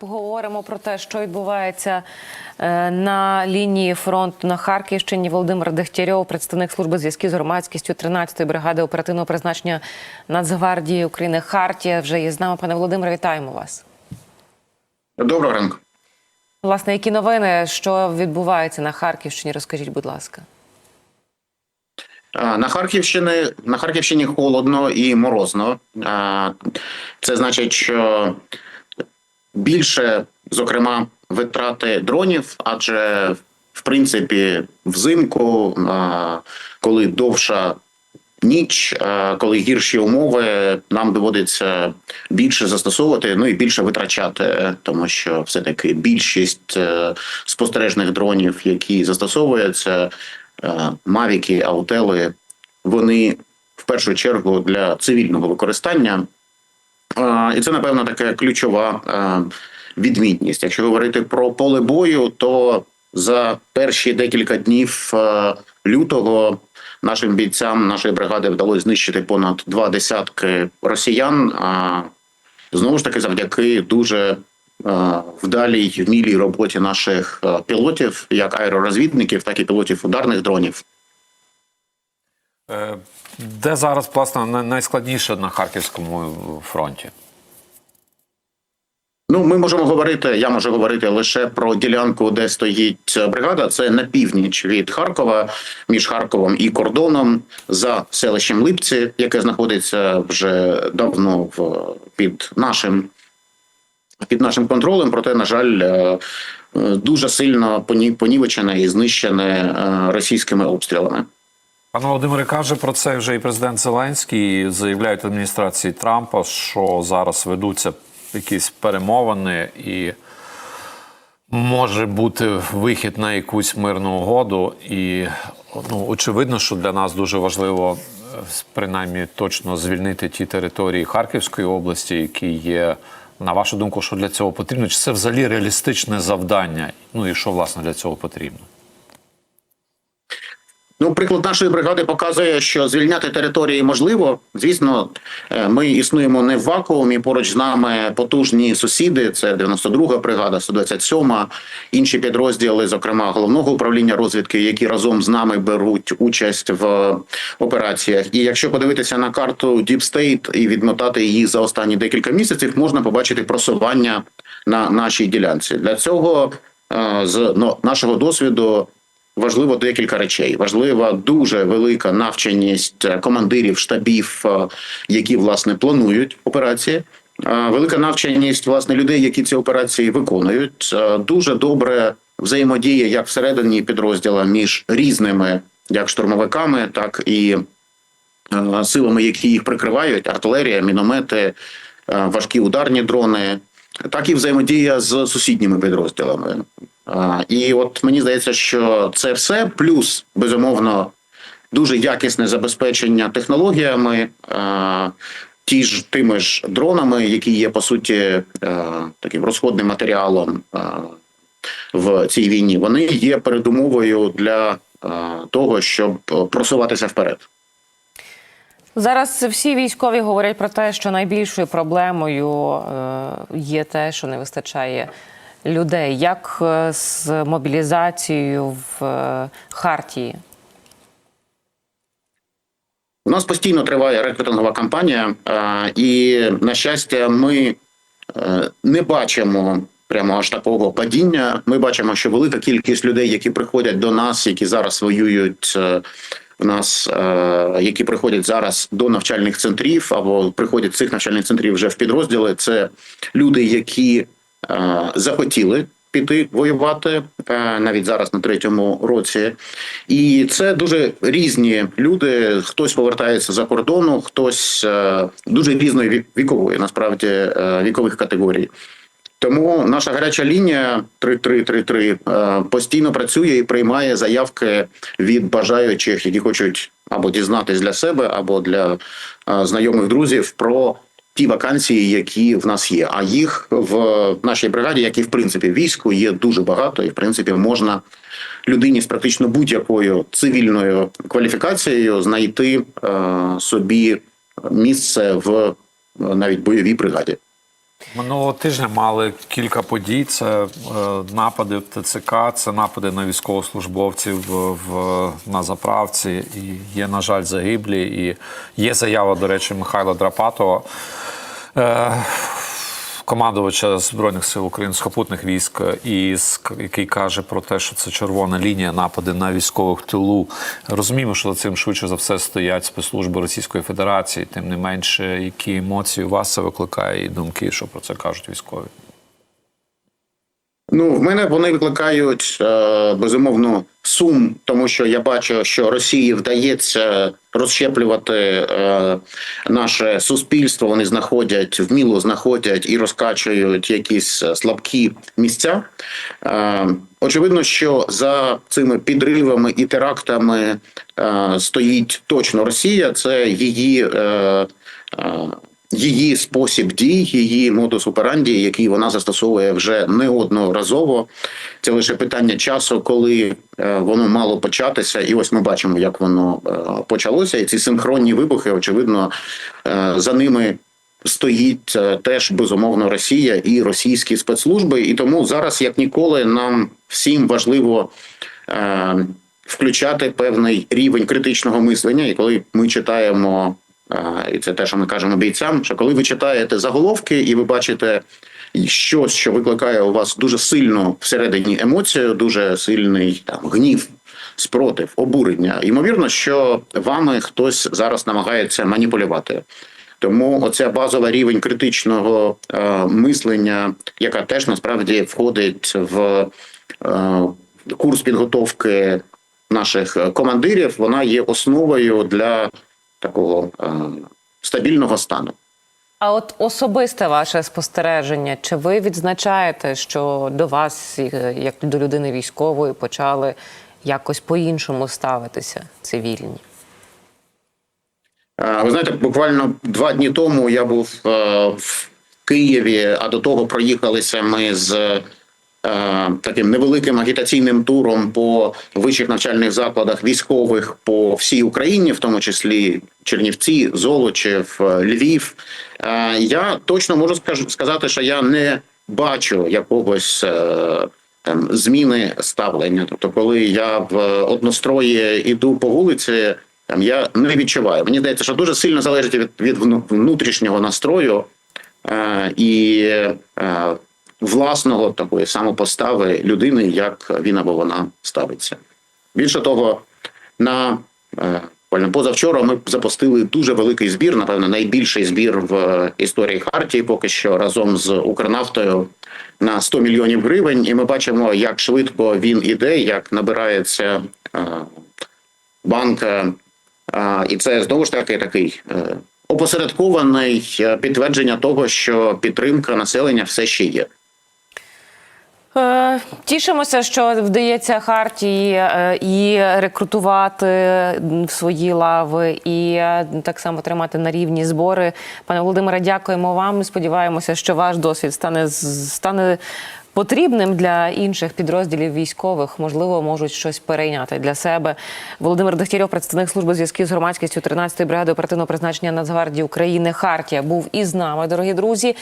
Поговоримо про те, що відбувається е, на лінії фронту на Харківщині. Володимир Дегтярьов, представник служби зв'язків з громадськістю 13-ї бригади оперативного призначення Нацгвардії України Хартія. Вже є з нами. Пане Володимире, вітаємо вас. Доброго ранку. Власне, які новини, що відбувається на Харківщині? Розкажіть, будь ласка. На Харківщині на Харківщині холодно і морозно. Це значить, що більше, зокрема, витрати дронів, адже в принципі взимку, коли довша ніч, коли гірші умови, нам доводиться більше застосовувати, ну і більше витрачати, тому що все таки більшість е, спостережних дронів, які застосовуються. е, Мавіки, аутели, вони в першу чергу для цивільного використання. І це, напевно, така ключова е, відмінність. Якщо говорити про поле бою, то за перші декілька днів е, лютого нашим бійцям нашої бригади вдалося знищити понад два десятки росіян. А знову ж таки, завдяки дуже е, вдалій вмілій роботі наших пілотів, як аеророзвідників, так і пілотів ударних дронів. Е, Де зараз, власне, найскладніше на Харківському фронті? Ну, ми можемо говорити. Я можу говорити лише про ділянку, де стоїть бригада. Це на північ від Харкова, між Харковом і кордоном за селищем Липці, яке знаходиться вже давно в під нашим під нашим контролем. Проте, на жаль, е, е, дуже сильно понівечене і знищене е, російськими обстрілами. Пане Володимире, каже про це вже і президент Зеленський. і Заявляють адміністрації Трампа, що зараз ведуться якісь перемовини і може бути вихід на якусь мирну угоду. І ну, очевидно, що для нас дуже важливо е, принаймні точно звільнити ті території Харківської області, які є. На вашу думку, що для цього потрібно? Чи це взагалі реалістичне завдання? Ну і що власне для цього потрібно? Ну, приклад нашої бригади показує, що звільняти території можливо. Звісно, е, ми існуємо не в вакуумі. Поруч з нами потужні сусіди. Це 92-га бригада, 127-ма, інші підрозділи, зокрема головного управління розвідки, які разом з нами беруть участь в операціях. І якщо подивитися на карту Deep State і відмотати її за останні декілька місяців, можна побачити просування на нашій ділянці. Для цього е, з нашого досвіду. Важливо декілька речей. Важлива дуже велика навченість е, командирів штабів, е, які власне планують операції. Е, Велика навченість власне людей, які ці операції виконують. Дуже добре взаємодія як всередині підрозділа між різними як штурмовиками, так і силами, які їх прикривають: артилерія, міномети, важкі ударні дрони, так і взаємодія з сусідніми підрозділами. І от мені здається, що це все плюс безумовно дуже якісне забезпечення технологіями, ті ж тими ж дронами, які є по суті таким розходним матеріалом в цій війні. Вони є передумовою для того, щоб просуватися вперед. Зараз всі військові говорять про те, що найбільшою проблемою е, є те, що не вистачає людей. Як е, з мобілізацією в е, Хартії? У нас постійно триває рекрутингова кампанія, е, і на щастя, ми не бачимо прямо аж такого падіння. Ми бачимо, що велика кількість людей, які приходять до нас, які зараз воюють. В нас, які приходять зараз до навчальних центрів або приходять цих навчальних центрів вже в підрозділи, це люди, які захотіли піти воювати навіть зараз на третьому році, і це дуже різні люди. Хтось повертається за кордону, хтось дуже різної вікової, насправді вікових категорій. Тому наша гаряча лінія 3333 е, постійно працює і приймає заявки від бажаючих, які хочуть або дізнатись для себе, або для знайомих друзів про ті вакансії, які в нас є. А їх в нашій бригаді, як і в принципі війську, є дуже багато, і в принципі можна людині з практично будь-якою цивільною кваліфікацією знайти е, собі місце в е, навіть бойовій бригаді. Минулого тижня мали кілька подій. Це е, напади в ТЦК, це напади на військовослужбовців в, в, на заправці. І є, на жаль, загиблі. І є заява, до речі, Михайла Драпатова. Е, командувача Збройних сил України сухопутних військ, і який каже про те, що це червона лінія напади на військових тилу. Розуміємо, що за цим швидше за все стоять спецслужби Російської Федерації. Тим не менше, які емоції у вас це викликає, і думки, що про це кажуть військові. Ну, в мене вони викликають е, безумовно сум, тому що я бачу, що Росії вдається розщеплювати е, наше суспільство. Вони знаходять вміло знаходять і розкачують якісь е, слабкі місця. Очевидно, що за цими підривами і терактами стоїть точно Росія. Це її. Її спосіб дій, її модус операнді, який вона застосовує вже неодноразово. Це лише питання часу, коли е, воно мало початися, і ось ми бачимо, як воно е, почалося. І ці синхронні вибухи, очевидно, е, за ними. Стоїть теж безумовно Росія і російські спецслужби, і тому зараз, як ніколи, нам всім важливо е, включати певний рівень критичного мислення. І коли ми читаємо І це те, що ми кажемо бійцям. Що коли ви читаєте заголовки і ви бачите щось, що викликає у вас дуже сильно всередині емоцію, дуже сильний там гнів, спротив, обурення. Ймовірно, що вами хтось зараз намагається маніпулювати. Тому оця базова рівень критичного е, мислення, яка теж насправді входить в е, курс підготовки наших командирів, вона є основою для такого е, стабільного стану. А от особисте ваше спостереження, чи ви відзначаєте, що до вас, е, як до людини військової, почали якось по-іншому ставитися цивільні? Е, Ви знаєте, буквально два дні тому я був е, в Києві, а до того проїхалися ми з таким невеликим агітаційним туром по вищих навчальних закладах військових по всій Україні, в тому числі Чернівці, Золочів, е, Львів. Е, Я точно можу сказати, що я не бачу якогось. е, Там зміни ставлення. Тобто, коли я в однострої іду по вулиці, там я не відчуваю. Мені здається, що дуже сильно залежить від, від вну- внутрішнього настрою е, і е, власного такої самопостави людини, як він або вона ставиться. Більше того, на е, позавчора ми запустили дуже великий збір, напевно, найбільший збір в е, історії Хартії, поки що разом з Укрнафтою на 100 мільйонів гривень. І ми бачимо, як швидко він іде, як набирається е, банка. А, І це знову ж таки такий опосередкований підтвердження того, що підтримка населення все ще є. Е, Тішимося, що вдається Хартії е, і рекрутувати в свої лави, і е, так само тримати на рівні збори. Пане Володимире, дякуємо вам. Сподіваємося, що ваш досвід стане стане потрібним для інших підрозділів військових. Можливо, можуть щось перейняти для себе. Володимир Дегтярьов, представник служби зв'язків з громадськістю 13-ї бригади оперативного призначення Нацгвардії України Хартія, був із нами, дорогі друзі.